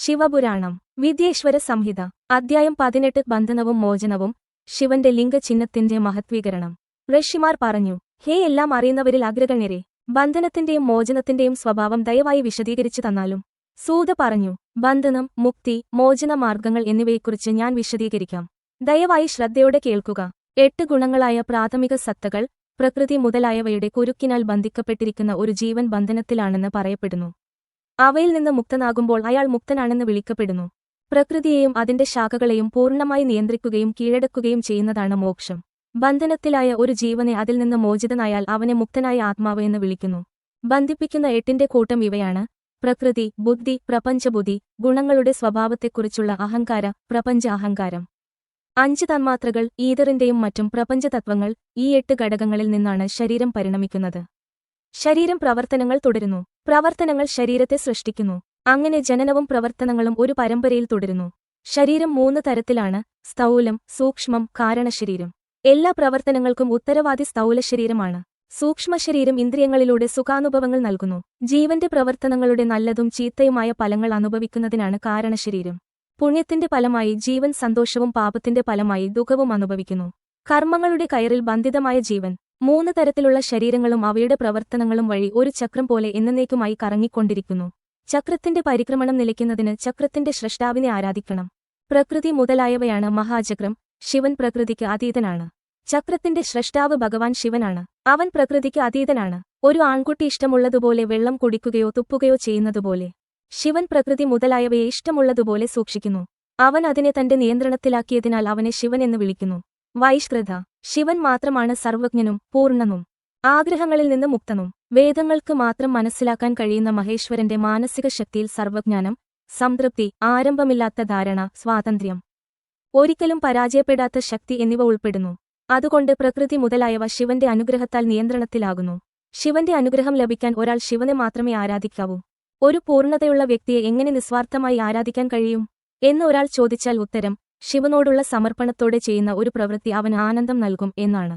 ശിവപുരാണം വിദ്യേശ്വര സംഹിത അദ്ധ്യായം പതിനെട്ട് ബന്ധനവും മോചനവും ശിവന്റെ ലിംഗചിഹ്നത്തിന്റെ മഹത്വീകരണം. ഋഷിമാർ പറഞ്ഞു ഹേ എല്ലാം അറിയുന്നവരിൽ അഗ്രഗണ്യരെ ബന്ധനത്തിന്റെയും മോചനത്തിന്റെയും സ്വഭാവം ദയവായി വിശദീകരിച്ചു തന്നാലും. സൂത പറഞ്ഞു ബന്ധനം മുക്തി മോചന മാർഗങ്ങൾ എന്നിവയെക്കുറിച്ച് ഞാൻ വിശദീകരിക്കാം. ദയവായി ശ്രദ്ധയോടെ കേൾക്കുക. എട്ട് ഗുണങ്ങളായ പ്രാഥമിക സത്തകൾ പ്രകൃതി മുതലായവയുടെ കുരുക്കിനാൽ ബന്ധിക്കപ്പെട്ടിരിക്കുന്ന ഒരു ജീവൻ ബന്ധനത്തിലാണെന്ന് പറയപ്പെടുന്നു. അവയിൽ നിന്ന് മുക്തനാകുമ്പോൾ അയാൾ മുക്തനാണെന്ന് വിളിക്കപ്പെടുന്നു. പ്രകൃതിയെയും അതിന്റെ ശാഖകളെയും പൂർണമായി നിയന്ത്രിക്കുകയും കീഴടക്കുകയും ചെയ്യുന്നതാണ് മോക്ഷം. ബന്ധനത്തിലായ ഒരു ജീവനെ അതിൽ നിന്ന് മോചിതനായാൽ അവനെ മുക്തനായ ആത്മാവ് എന്ന് വിളിക്കുന്നു. ബന്ധിപ്പിക്കുന്ന എട്ടിന്റെ കൂട്ടം ഇവയാണ്. പ്രകൃതി ബുദ്ധി പ്രപഞ്ചബുദ്ധി ഗുണങ്ങളുടെ സ്വഭാവത്തെക്കുറിച്ചുള്ള അഹങ്കാര പ്രപഞ്ച അഹങ്കാരം. അഞ്ച് തന്മാത്രകൾ ഈതറിന്റെയും മറ്റും പ്രപഞ്ചതത്വങ്ങൾ ഈ എട്ട് ഘടകങ്ങളിൽ നിന്നാണ് ശരീരം പരിണമിക്കുന്നത്. ശരീരം പ്രവർത്തനങ്ങൾ തുടരുന്നു. പ്രവർത്തനങ്ങൾ ശരീരത്തെ സൃഷ്ടിക്കുന്നു. അങ്ങനെ ജനനവും പ്രവർത്തനങ്ങളും ഒരു പരമ്പരയിൽ തുടരുന്നു. ശരീരം മൂന്ന് തരത്തിലാണ് സ്ഥൗലം സൂക്ഷ്മം കാരണശരീരം. എല്ലാ പ്രവർത്തനങ്ങൾക്കും ഉത്തരവാദി സ്ഥൗല ശരീരമാണ് സൂക്ഷ്മശരീരം ഇന്ദ്രിയങ്ങളിലൂടെ സുഖാനുഭവങ്ങൾ നൽകുന്നു. ജീവന്റെ പ്രവർത്തനങ്ങളുടെ നല്ലതും ചീത്തയുമായ ഫലങ്ങൾ അനുഭവിക്കുന്നതിനാണ് കാരണശരീരം. പുണ്യത്തിന്റെ ഫലമായി ജീവൻ സന്തോഷവും പാപത്തിന്റെ ഫലമായി ദുഃഖവും അനുഭവിക്കുന്നു. കർമ്മങ്ങളുടെ കയറിൽ ബന്ധിതമായ ജീവൻ. മൂന്ന് തരത്തിലുള്ള ശരീരങ്ങളും അവയുടെ പ്രവർത്തനങ്ങളും വഴി ഒരു ചക്രം പോലെ എന്നേക്കുമായി കറങ്ങിക്കൊണ്ടിരിക്കുന്നു. ചക്രത്തിന്റെ പരിക്രമണം നിലയ്ക്കുന്നതിന് ചക്രത്തിന്റെ സൃഷ്ടാവിനെ ആരാധിക്കണം. പ്രകൃതി മുതലായവയാണ് മഹാചക്രം. ശിവൻ പ്രകൃതിക്ക് അതീതനാണ്. ചക്രത്തിന്റെ സൃഷ്ടാവ് ഭഗവാൻ ശിവനാണ്. അവൻ പ്രകൃതിക്ക് അതീതനാണ്. ഒരു ആൺകുട്ടി ഇഷ്ടമുള്ളതുപോലെ വെള്ളം കുടിക്കുകയോ തുപ്പുകയോ ചെയ്യുന്നതുപോലെ. ശിവൻ പ്രകൃതി മുതലായവയെ ഇഷ്ടമുള്ളതുപോലെ സൂക്ഷിക്കുന്നു. അവൻ അതിനെ തന്റെ നിയന്ത്രണത്തിലാക്കിയതിനാൽ അവനെ ശിവൻ എന്ന് വിളിക്കുന്നു. വൈശ്രദ്ധ ശിവൻ മാത്രമാണ് സർവജ്ഞനും പൂർണനും. ആഗ്രഹങ്ങളിൽ നിന്ന് മുക്തനും. വേദങ്ങൾക്ക് മാത്രം മനസ്സിലാക്കാൻ കഴിയുന്ന മഹേശ്വരന്റെ മാനസിക ശക്തിയിൽ സർവജ്ഞാനം സംതൃപ്തി ആരംഭമില്ലാത്ത ധാരണ സ്വാതന്ത്ര്യം. ഒരിക്കലും പരാജയപ്പെടാത്ത ശക്തി എന്നിവ ഉൾപ്പെടുന്നു. അതുകൊണ്ട് പ്രകൃതി മുതലായവ ശിവന്റെ അനുഗ്രഹത്താൽ നിയന്ത്രണത്തിലാകുന്നു. ശിവന്റെ അനുഗ്രഹം ലഭിക്കാൻ ഒരാൾ ശിവനെ മാത്രമേ ആരാധിക്കാവൂ. ഒരു പൂർണതയുള്ള വ്യക്തിയെ എങ്ങനെ നിസ്വാർത്ഥമായി ആരാധിക്കാൻ കഴിയും? എന്ന് ഒരാൾ ചോദിച്ചാൽ ഉത്തരം ശിവനോടുള്ള സമർപ്പണത്തോടെ ചെയ്യുന്ന ഒരു പ്രവൃത്തി അവന് ആനന്ദം നൽകും എന്നാണ്.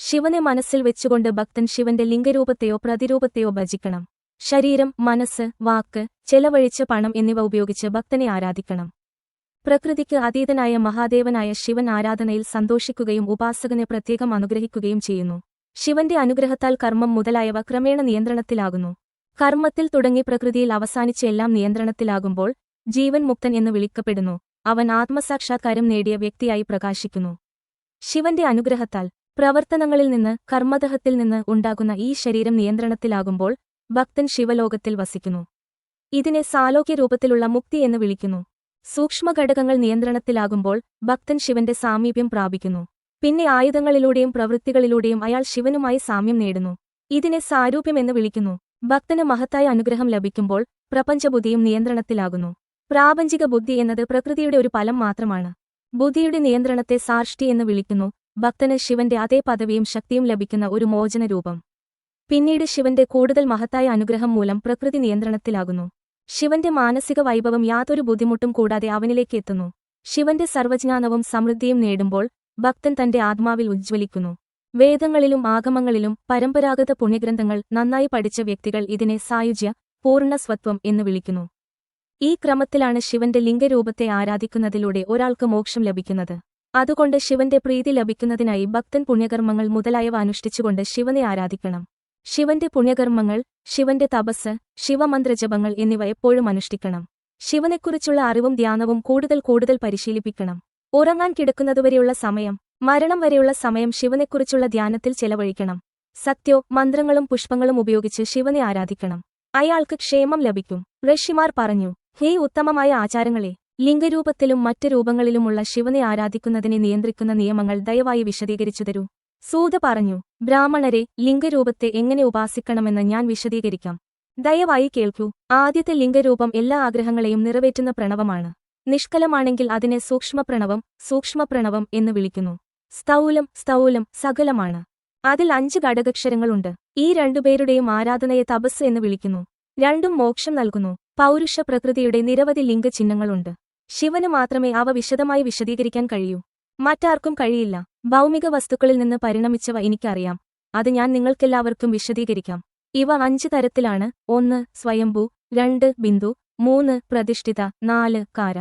ശിവനെ മനസ്സിൽ വെച്ചുകൊണ്ട് ഭക്തൻ ശിവന്റെ ലിംഗരൂപത്തെയോ പ്രതിരൂപത്തെയോ ഭജിക്കണം. ശരീരം മനസ്സ് വാക്ക് ചെലവഴിച്ച പണം എന്നിവ ഉപയോഗിച്ച് ഭക്തനെ ആരാധിക്കണം. പ്രകൃതിക്ക് അതീതനായ മഹാദേവനായ ശിവൻ ആരാധനയിൽ സന്തോഷിക്കുകയും ഉപാസകനെ പ്രത്യേകം അനുഗ്രഹിക്കുകയും ചെയ്യുന്നു. ശിവന്റെ അനുഗ്രഹത്താൽ കർമ്മം മുതലായവ ക്രമേണ നിയന്ത്രണത്തിലാകുന്നു. കർമ്മത്തിൽ തുടങ്ങി പ്രകൃതിയിൽ അവസാനിച്ച എല്ലാം നിയന്ത്രണത്തിലാകുമ്പോൾ ജീവൻ മുക്തൻ എന്ന് വിളിക്കപ്പെടുന്നു. അവൻ ആത്മസാക്ഷാത്കാരം നേടിയ വ്യക്തിയായി പ്രകാശിക്കുന്നു. ശിവന്റെ അനുഗ്രഹത്താൽ പ്രവർത്തനങ്ങളിൽ നിന്ന് കർമ്മദഹത്തിൽ നിന്ന് ഉണ്ടാകുന്ന ഈ ശരീരം നിയന്ത്രണത്തിലാകുമ്പോൾ ഭക്തൻ ശിവലോകത്തിൽ വസിക്കുന്നു. ഇതിനെ സാലോക്യ രൂപത്തിലുള്ള മുക്തി എന്ന് വിളിക്കുന്നു. സൂക്ഷ്മഘടകങ്ങൾ നിയന്ത്രണത്തിലാകുമ്പോൾ ഭക്തൻ ശിവന്റെ സാമീപ്യം പ്രാപിക്കുന്നു. പിന്നെ ആയുധങ്ങളിലൂടെയും പ്രവൃത്തികളിലൂടെയും അയാൾ ശിവനുമായി സാമ്യം നേടുന്നു. ഇതിനെ സാരൂപ്യമെന്ന് വിളിക്കുന്നു. ഭക്തന് മഹത്തായ അനുഗ്രഹം ലഭിക്കുമ്പോൾ പ്രപഞ്ചബുദ്ധിയും നിയന്ത്രണത്തിലാകുന്നു. പ്രാപഞ്ചിക ബുദ്ധി എന്നത് പ്രകൃതിയുടെ ഒരു ഫലം മാത്രമാണ്. ബുദ്ധിയുടെ നിയന്ത്രണത്തെ സാർഷ്ടി എന്ന് വിളിക്കുന്നു. ഭക്തന് ശിവന്റെ അതേ പദവിയും ശക്തിയും ലഭിക്കുന്ന ഒരു മോചന രൂപം പിന്നീട് ശിവന്റെ കൂടുതൽ മഹത്തായ അനുഗ്രഹം മൂലം പ്രകൃതി നിയന്ത്രണത്തിലാകുന്നു. ശിവന്റെ മാനസിക വൈഭവം യാതൊരു ബുദ്ധിമുട്ടും കൂടാതെ അവനിലേക്ക് എത്തുന്നു. ശിവന്റെ സർവജ്ഞാനവും സമൃദ്ധിയും നേടുമ്പോൾ ഭക്തൻ തന്റെ ആത്മാവിൽ ഉജ്ജ്വലിക്കുന്നു. വേദങ്ങളിലും ആഗമങ്ങളിലും പരമ്പരാഗത പുണ്യഗ്രന്ഥങ്ങൾ നന്നായി പഠിച്ച വ്യക്തികൾ ഇതിനെ സായുജ്യ പൂർണസ്വത്വം എന്ന് വിളിക്കുന്നു. ഈ ക്രമത്തിലാണ് ശിവന്റെ ലിംഗരൂപത്തെ ആരാധിക്കുന്നതിലൂടെ ഒരാൾക്ക് മോക്ഷം ലഭിക്കുന്നത്. അതുകൊണ്ട് ശിവന്റെ പ്രീതി ലഭിക്കുന്നതിനായി ഭക്തൻ പുണ്യകർമ്മങ്ങൾ മുതലായവ അനുഷ്ഠിച്ചുകൊണ്ട് ശിവനെ ആരാധിക്കണം. ശിവന്റെ പുണ്യകർമ്മങ്ങൾ ശിവന്റെ തപസ് ശിവമന്ത്രജപങ്ങൾ എന്നിവ എപ്പോഴും അനുഷ്ഠിക്കണം. ശിവനെക്കുറിച്ചുള്ള അറിവും ധ്യാനവും കൂടുതൽ കൂടുതൽ പരിശീലിപ്പിക്കണം. ഉറങ്ങാൻ കിടക്കുന്നതുവരെയുള്ള സമയം മരണം വരെയുള്ള സമയം ശിവനെക്കുറിച്ചുള്ള ധ്യാനത്തിൽ ചെലവഴിക്കണം. സത്യോ മന്ത്രങ്ങളും പുഷ്പങ്ങളും ഉപയോഗിച്ച് ശിവനെ ആരാധിക്കണം. അയാൾക്ക് ക്ഷേമം ലഭിക്കും. ഋഷിമാർ പറഞ്ഞു ഹേ ഉത്തമമായ ആചാരങ്ങളെ ലിംഗരൂപത്തിലും മറ്റ് രൂപങ്ങളിലുമുള്ള ശിവനെ ആരാധിക്കുന്നതിനെ നിയന്ത്രിക്കുന്ന നിയമങ്ങൾ ദയവായി വിശദീകരിച്ചു തരൂ. സൂത പറഞ്ഞു ബ്രാഹ്മണരെ ലിംഗരൂപത്തെ എങ്ങനെ ഉപാസിക്കണമെന്ന് ഞാൻ വിശദീകരിക്കാം. ദയവായി കേൾക്കൂ ആദ്യത്തെ ലിംഗരൂപം എല്ലാ ആഗ്രഹങ്ങളെയും നിറവേറ്റുന്ന പ്രണവമാണ്. നിഷ്കലമാണെങ്കിൽ അതിനെ സൂക്ഷ്മപ്രണവം സൂക്ഷ്മപ്രണവം എന്ന് വിളിക്കുന്നു. സ്തൗലം സ്ഥൗലം സകലമാണ്. അതിൽ അഞ്ച് ഘടകക്ഷരങ്ങളുണ്ട്. ഈ രണ്ടുപേരുടെയും ആരാധനയെ തപസ് എന്ന് വിളിക്കുന്നു. രണ്ടും മോക്ഷം നൽകുന്നു. പൗരുഷ പ്രകൃതിയുടെ നിരവധി ലിംഗചിഹ്നങ്ങളുണ്ട് ശിവന് മാത്രമേ അവ വിശദമായി വിശദീകരിക്കാൻ കഴിയൂ. മറ്റാർക്കും കഴിയില്ല. ഭൗമിക വസ്തുക്കളിൽ നിന്ന് പരിണമിച്ചവ എനിക്കറിയാം. അത് ഞാൻ നിങ്ങൾക്കെല്ലാവർക്കും വിശദീകരിക്കാം. ഇവ അഞ്ച് തരത്തിലാണ്. ഒന്ന് സ്വയംഭൂ. രണ്ട് ബിന്ദു. മൂന്ന് പ്രതിഷ്ഠിത. നാല് കാര.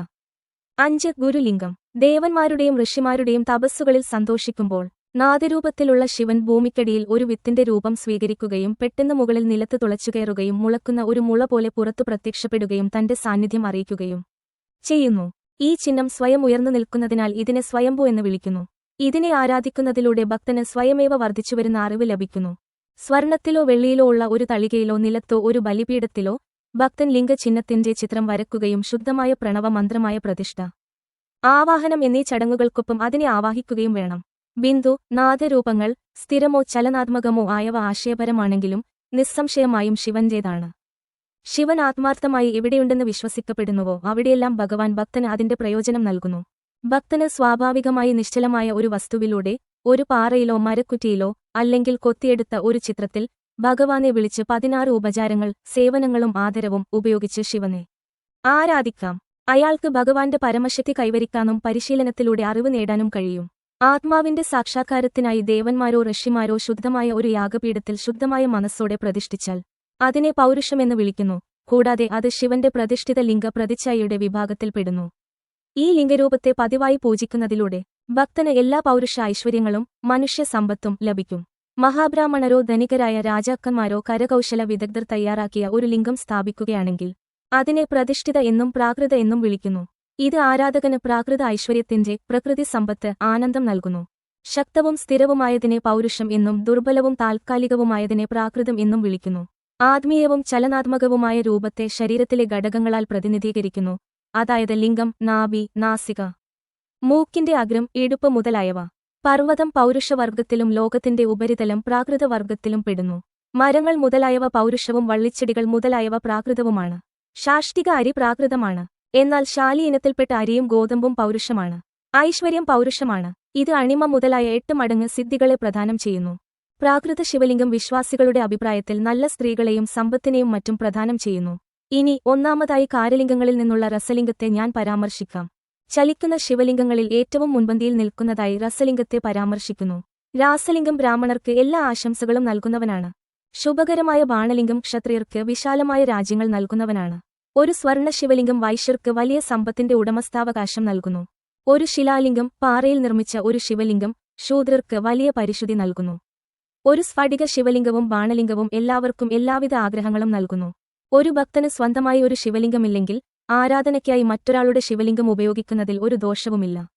അഞ്ച് ഗുരുലിംഗം. ദേവന്മാരുടെയും ഋഷിമാരുടെയും തപസ്സുകളിൽ സന്തോഷിക്കുമ്പോൾ നാദരൂപത്തിലുള്ള ശിവൻ ഭൂമിക്കടിയിൽ ഒരു വിത്തിന്റെ രൂപം സ്വീകരിക്കുകയും പെട്ടെന്ന് മുകളിൽ നിലത്ത് തുളച്ചുകയറുകയും മുളക്കുന്ന ഒരു മുള പോലെ പുറത്തു പ്രത്യക്ഷപ്പെടുകയും തന്റെ സാന്നിധ്യം അറിയിക്കുകയും ചെയ്യുന്നു. ഈ ചിഹ്നം സ്വയം ഉയർന്നു നിൽക്കുന്നതിനാൽ ഇതിനെ സ്വയംഭൂ എന്ന് വിളിക്കുന്നു. ഇതിനെ ആരാധിക്കുന്നതിലൂടെ ഭക്തന് സ്വയമേവ വർദ്ധിച്ചുവരുന്ന അറിവ് ലഭിക്കുന്നു. സ്വർണത്തിലോ വെള്ളിയിലോ ഉള്ള ഒരു തളികയിലോ നിലത്തോ ഒരു ബലിപീഠത്തിലോ ഭക്തൻ ലിംഗചിഹ്നത്തിന്റെ ചിത്രം വരക്കുകയും ശുദ്ധമായ പ്രണവ മന്ത്രമായ പ്രതിഷ്ഠ ആവാഹനം എന്നീ ചടങ്ങുകൾക്കൊപ്പം അതിനെ ആവാഹിക്കുകയും വേണം. ബിന്ദു നാദരൂപങ്ങൾ സ്ഥിരമോ ചലനാത്മകമോ ആയവ ആശയപരമാണെങ്കിലും നിസ്സംശയമായും ശിവന്റേതാണ്. ശിവൻ ആത്മാർത്ഥമായി എവിടെയുണ്ടെന്ന് വിശ്വസിക്കപ്പെടുന്നുവോ അവിടെയെല്ലാം ഭഗവാൻ ഭക്തന് അതിന്റെ പ്രയോജനം നൽകുന്നു. ഭക്തന് സ്വാഭാവികമായി നിശ്ചലമായ ഒരു വസ്തുവിലൂടെ ഒരു പാറയിലോ മരക്കുറ്റിയിലോ അല്ലെങ്കിൽ കൊത്തിയെടുത്ത ഒരു ചിത്രത്തിൽ ഭഗവാനെ വിളിച്ച് പതിനാറ് ഉപചാരങ്ങൾ സേവനങ്ങളും ആദരവും ഉപയോഗിച്ച് ശിവനെ ആരാധിക്കാം. അയാൾക്ക് ഭഗവാന്റെ പരമശക്തി കൈവരിക്കാനും പരിശീലനത്തിലൂടെ അറിവ് നേടാനും കഴിയും. ആത്മാവിന്റെ സാക്ഷാത്കാരത്തിനായി ദേവന്മാരോ ഋഷിമാരോ ശുദ്ധമായ ഒരു യാഗപീഠത്തിൽ ശുദ്ധമായ മനസ്സോടെ പ്രതിഷ്ഠിച്ചാൽ അതിനെ പൗരുഷമെന്ന് വിളിക്കുന്നു. കൂടാതെ അത് ശിവന്റെ പ്രതിഷ്ഠിത ലിംഗ പ്രതിച്ഛായയുടെ വിഭാഗത്തിൽപ്പെടുന്നു ഈ ലിംഗരൂപത്തെ പതിവായി പൂജിക്കുന്നതിലൂടെ ഭക്തന് എല്ലാ പൗരുഷ ഐശ്വര്യങ്ങളും മനുഷ്യ സമ്പത്തും ലഭിക്കും. മഹാബ്രാഹ്മണരോ ധനികരായ രാജാക്കന്മാരോ കരകൗശല വിദഗ്ധർ തയ്യാറാക്കിയ ഒരു ലിംഗം സ്ഥാപിക്കുകയാണെങ്കിൽ അതിനെ പ്രതിഷ്ഠിത എന്നും പ്രാകൃത എന്നും വിളിക്കുന്നു. ഇത് ആരാധകന് പ്രാകൃത ഐശ്വര്യത്തിന്റെ പ്രകൃതി സമ്പത്ത് ആനന്ദം നൽകുന്നു. ശക്തവും സ്ഥിരവുമായതിനെ പൗരുഷം എന്നും ദുർബലവും താൽക്കാലികവുമായതിനെ പ്രാകൃതം എന്നും വിളിക്കുന്നു. ആത്മീയവും ചലനാത്മകവുമായ രൂപത്തെ ശരീരത്തിലെ ഘടകങ്ങളാൽ പ്രതിനിധീകരിക്കുന്നു. അതായത് ലിംഗം നാബി നാസിക. മൂക്കിന്റെ അഗ്രം ഇടുപ്പ് മുതലായവ. പർവതം പൗരുഷവർഗത്തിലും ലോകത്തിന്റെ ഉപരിതലം പ്രാകൃതവർഗത്തിലും പെടുന്നു. മരങ്ങൾ മുതലായവ പൗരുഷവും വള്ളിച്ചെടികൾ മുതലായവ പ്രാകൃതവുമാണ്. ശാഷ്ടിക അരി പ്രാകൃതമാണ്. എന്നാൽ ശാലി ഇനത്തിൽപ്പെട്ട അരിയും ഗോതമ്പും പൗരുഷമാണ്. ഐശ്വര്യം പൗരുഷമാണ്. ഇത് അണിമ മുതലായ എട്ട് മടങ്ങ് സിദ്ധികളെ പ്രദാനം ചെയ്യുന്നു. പ്രാകൃത ശിവലിംഗം വിശ്വാസികളുടെ അഭിപ്രായത്തിൽ നല്ല സ്ത്രീകളെയും സമ്പത്തിനെയും മറ്റും പ്രദാനം ചെയ്യുന്നു. ഇനി ഒന്നാമതായി കാരലിംഗങ്ങളിൽ നിന്നുള്ള രസലിംഗത്തെ ഞാൻ പരാമർശിക്കാം. ചലിക്കുന്ന ശിവലിംഗങ്ങളിൽ ഏറ്റവും മുൻപന്തിയിൽ നിൽക്കുന്നതായി രസലിംഗത്തെ പരാമർശിക്കുന്നു. രാസലിംഗം ബ്രാഹ്മണർക്ക് എല്ലാ ആശംസകളും നൽകുന്നവനാണ്. ശുഭകരമായ ബാണലിംഗം ക്ഷത്രിയർക്ക് വിശാലമായ രാജ്യങ്ങൾ നൽകുന്നവനാണ്. ഒരു സ്വർണ ശിവലിംഗം വൈശ്യർക്ക് വലിയ സമ്പത്തിന്റെ ഉടമസ്ഥാവകാശം നൽകുന്നു. ഒരു ശിലാലിംഗം പാറയിൽ നിർമ്മിച്ച ഒരു ശിവലിംഗം ശൂദ്രർക്ക് വലിയ പരിശുദ്ധി നൽകുന്നു. ഒരു സ്ഫടിക ശിവലിംഗവും ബാണലിംഗവും എല്ലാവർക്കും എല്ലാവിധ ആഗ്രഹങ്ങളും നൽകുന്നു. ഒരു ഭക്തന് സ്വന്തമായി ഒരു ശിവലിംഗമില്ലെങ്കിൽ ആരാധനയ്ക്കായി മറ്റൊരാളുടെ ശിവലിംഗം ഉപയോഗിക്കുന്നതിൽ ഒരു ദോഷവുമില്ല.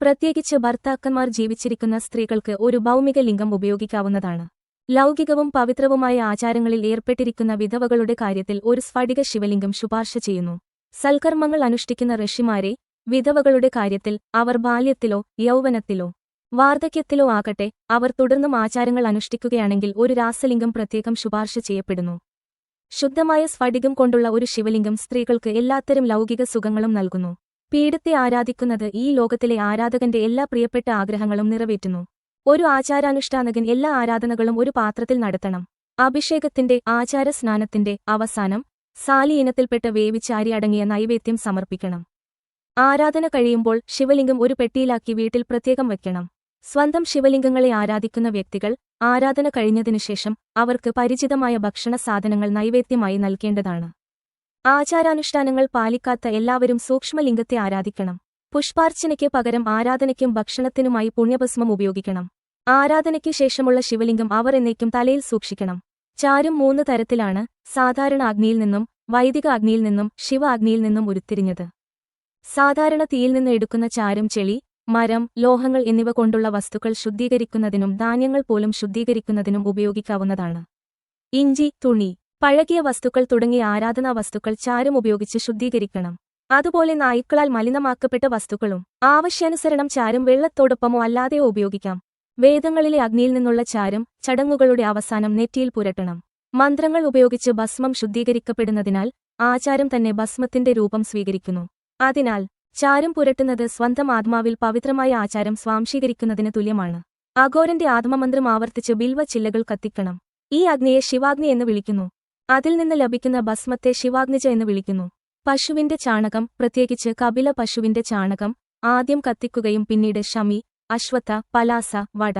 പ്രത്യേകിച്ച് ഭർത്താക്കന്മാർ ജീവിച്ചിരിക്കുന്ന സ്ത്രീകൾക്ക് ഒരു ഭൗമിക ലിംഗം ഉപയോഗിക്കാവുന്നതാണ്. ലൗകികവും പവിത്രവുമായ ആചാരങ്ങളിൽ ഏർപ്പെട്ടിരിക്കുന്ന വിധവകളുടെ കാര്യത്തിൽ ഒരു സ്ഫടിക ശിവലിംഗം ശുപാർശ ചെയ്യുന്നു. സൽക്കർമ്മങ്ങൾ അനുഷ്ഠിക്കുന്ന ഋഷിമാരെ വിധവകളുടെ കാര്യത്തിൽ അവർ ബാല്യത്തിലോ യൗവനത്തിലോ വാർദ്ധക്യത്തിലോ ആകട്ടെ അവർ തുടർന്നും ആചാരങ്ങൾ അനുഷ്ഠിക്കുകയാണെങ്കിൽ ഒരു രാസലിംഗം പ്രത്യേകം ശുപാർശ ചെയ്യപ്പെടുന്നു. ശുദ്ധമായ സ്ഫടികം കൊണ്ടുള്ള ഒരു ശിവലിംഗം സ്ത്രീകൾക്ക് എല്ലാത്തരം ലൗകിക സുഖങ്ങളും നൽകുന്നു. പീഠത്തെ ആരാധിക്കുന്നത് ഈ ലോകത്തിലെ ആരാധകന്റെ എല്ലാ പ്രിയപ്പെട്ട ആഗ്രഹങ്ങളും നിറവേറ്റുന്നു. ഒരു ആചാരാനുഷ്ഠാനകൻ എല്ലാ ആരാധനകളും ഒരു പാത്രത്തിൽ നടത്തണം. അഭിഷേകത്തിന്റെ ആചാര സ്നാനത്തിന്റെ അവസാനം സാലി ഇനത്തിൽപ്പെട്ട വേവിച്ചാരി അടങ്ങിയ നൈവേദ്യം സമർപ്പിക്കണം. ആരാധന കഴിയുമ്പോൾ ശിവലിംഗം ഒരു പെട്ടിയിലാക്കി വീട്ടിൽ പ്രത്യേകം വയ്ക്കണം സ്വന്തം ശിവലിംഗങ്ങളെ ആരാധിക്കുന്ന വ്യക്തികൾ ആരാധന കഴിഞ്ഞതിനുശേഷം അവർക്ക് പരിചിതമായ ഭക്ഷണ സാധനങ്ങൾ നൈവേദ്യമായി നൽകേണ്ടതാണ്. ആചാരാനുഷ്ഠാനങ്ങൾ പാലിക്കാത്ത എല്ലാവരും സൂക്ഷ്മലിംഗത്തെ ആരാധിക്കണം. പുഷ്പാർച്ചനയ്ക്ക് പകരം ആരാധനയ്ക്കും ഭക്ഷണത്തിനുമായി പുണ്യഭസ്മം ഉപയോഗിക്കണം. ആരാധനയ്ക്ക് ശേഷമുള്ള ശിവലിംഗം അവർ എന്നേക്കും തലയിൽ സൂക്ഷിക്കണം. ചാരും മൂന്ന് തരത്തിലാണ് സാധാരണ അഗ്നിയിൽ നിന്നും വൈദിക അഗ്നിയിൽ നിന്നും ശിവ അഗ്നിയിൽ നിന്നും ഉരുത്തിരിഞ്ഞത്. സാധാരണ തീയിൽ നിന്ന് എടുക്കുന്ന ചാരം ചെളി മരം ലോഹങ്ങൾ എന്നിവ കൊണ്ടുള്ള വസ്തുക്കൾ ശുദ്ധീകരിക്കുന്നതിനും ധാന്യങ്ങൾ പോലും ശുദ്ധീകരിക്കുന്നതിനും ഉപയോഗിക്കാവുന്നതാണ്. ഇഞ്ചി തുണി പഴകിയ വസ്തുക്കൾ തുടങ്ങിയ ആരാധനാ വസ്തുക്കൾ ചാരം ഉപയോഗിച്ച് ശുദ്ധീകരിക്കണം. അതുപോലെ നായ്ക്കളാൽ മലിനമാക്കപ്പെട്ട വസ്തുക്കളും ആവശ്യാനുസരണം ചാരം വെള്ളത്തോടൊപ്പമോ അല്ലാതെയോ ഉപയോഗിക്കാം. വേദങ്ങളിലെ അഗ്നിയിൽ നിന്നുള്ള ചാരം ചടങ്ങുകളുടെ അവസാനം നെറ്റിയിൽ പുരട്ടണം. മന്ത്രങ്ങൾ ഉപയോഗിച്ച് ഭസ്മം ശുദ്ധീകരിക്കപ്പെടുന്നതിനാൽ ആചാരം തന്നെ ഭസ്മത്തിന്റെ രൂപം സ്വീകരിക്കുന്നു. അതിനാൽ ചാരം പുരട്ടുന്നത് സ്വന്തം ആത്മാവിൽ പവിത്രമായ ആചാരം സ്വാംശീകരിക്കുന്നതിന് തുല്യമാണ്. അഘോരന്റെ ആത്മമന്ത്രം ആവർത്തിച്ച് ബിൽവ ചില്ലകൾ കത്തിക്കണം. ഈ അഗ്നിയെ ശിവാഗ്നി എന്ന് വിളിക്കുന്നു. അതിൽ നിന്ന് ലഭിക്കുന്ന ഭസ്മത്തെ ശിവാഗ്നിജ എന്ന് വിളിക്കുന്നു. പശുവിന്റെ ചാണകം പ്രത്യേകിച്ച് കപില പശുവിന്റെ ചാണകം ആദ്യം കത്തിക്കുകയും പിന്നീട് ഷമി അശ്വത്ഥ പലാസ വട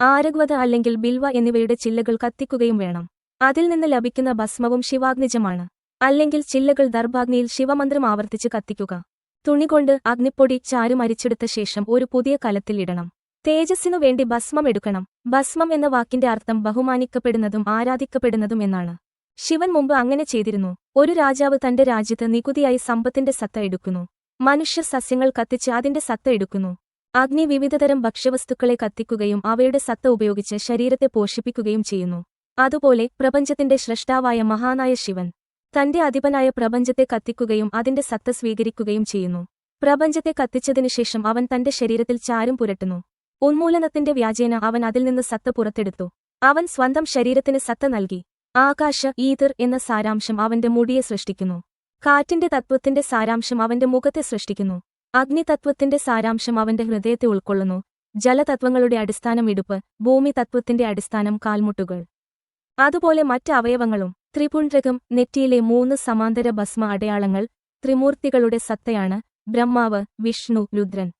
ആരഗ്വത അല്ലെങ്കിൽ ബിൽവ എന്നിവയുടെ ചില്ലകൾ കത്തിക്കുകയും വേണം. അതിൽ നിന്ന് ലഭിക്കുന്ന ഭസ്മവും ശിവാഗ്നിജമാണ്. അല്ലെങ്കിൽ ചില്ലകൾ ദർഭാഗ്നിയിൽ ശിവമന്ത്രം ആവർത്തിച്ച് കത്തിക്കുക. തുണികൊണ്ട് അഗ്നിപ്പൊടി ചാരു മരിച്ചെടുത്ത ശേഷം ഒരു പുതിയ കലത്തിൽ ഇടണം. തേജസ്സിനു വേണ്ടി ഭസ്മം എടുക്കണം. ഭസ്മം എന്ന വാക്കിന്റെ അർത്ഥം ബഹുമാനിക്കപ്പെടുന്നതും ആരാധിക്കപ്പെടുന്നതും എന്നാണ്. ശിവൻ മുമ്പ് അങ്ങനെ ചെയ്തിരുന്നു. ഒരു രാജാവ് തന്റെ രാജ്യത്ത് നികുതിയായി സമ്പത്തിന്റെ സത്ത എടുക്കുന്നു. മനുഷ്യ സസ്യങ്ങൾ കത്തിച്ച് അതിന്റെ സത്ത എടുക്കുന്നു. അഗ്നി വിവിധതരം ഭക്ഷ്യവസ്തുക്കളെ കത്തിക്കുകയും അവയുടെ സത്ത ഉപയോഗിച്ച് ശരീരത്തെ പോഷിപ്പിക്കുകയും ചെയ്യുന്നു. അതുപോലെ പ്രപഞ്ചത്തിന്റെ സ്രഷ്ടാവായ മഹാനായ ശിവൻ തന്റെ അധിപനായ പ്രപഞ്ചത്തെ കത്തിക്കുകയും അതിന്റെ സത്ത സ്വീകരിക്കുകയും ചെയ്യുന്നു. പ്രപഞ്ചത്തെ കത്തിച്ചതിനു ശേഷം അവൻ തന്റെ ശരീരത്തിൽ ചാരും പുരട്ടുന്നു. ഉന്മൂലനത്തിന്റെ വ്യാജേന അവൻ അതിൽ നിന്ന് സത്ത പുറത്തെടുത്തു. അവൻ സ്വന്തം ശരീരത്തിന് സത്ത നൽകി. ആകാശ ഈതർ എന്ന സാരാംശം അവന്റെ മുടിയെ സൃഷ്ടിക്കുന്നു. കാറ്റിന്റെ തത്വത്തിന്റെ സാരാംശം അവന്റെ മുഖത്തെ സൃഷ്ടിക്കുന്നു. അഗ്നിതത്വത്തിന്റെ സാരാംശം അവന്റെ ഹൃദയത്തെ ഉൾക്കൊള്ളുന്നു. ജലതത്വങ്ങളുടെ അടിസ്ഥാനം ഇടുപ്പ് ഭൂമി തത്വത്തിന്റെ അടിസ്ഥാനം കാൽമുട്ടുകൾ. അതുപോലെ മറ്റ് അവയവങ്ങളും ത്രിപുണ്ഡ്രകം നെറ്റിയിലെ മൂന്ന് സമാന്തര ഭസ്മ അടയാളങ്ങൾ ത്രിമൂർത്തികളുടെ സത്തയാണ് ബ്രഹ്മാവ് വിഷ്ണു രുദ്രൻ.